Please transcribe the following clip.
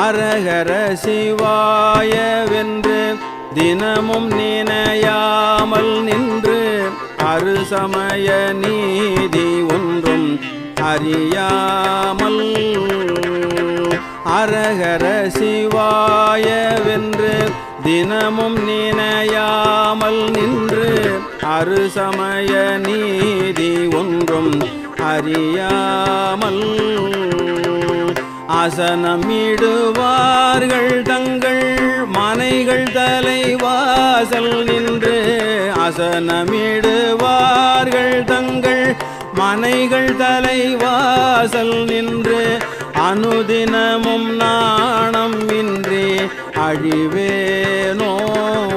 அரகர சிவாயவென்று தினமும் நினையாமல் நின்று அருசமய நீதி ஒன்றும் அறியாமல். அரகர சிவாயவென்று தினமும் நினையாமல் நின்று அருசமய நீதி ஒன்றும் அறியாமல். அசனமிடுவார்கள் தங்கள் மனைகள் தலைவாசல் நின்று அசனமிடுவார்கள் தங்கள் மனைகள் தலைவாசல் நின்று அனுதினமும் நாணம் இன்றி அழிவேனோ?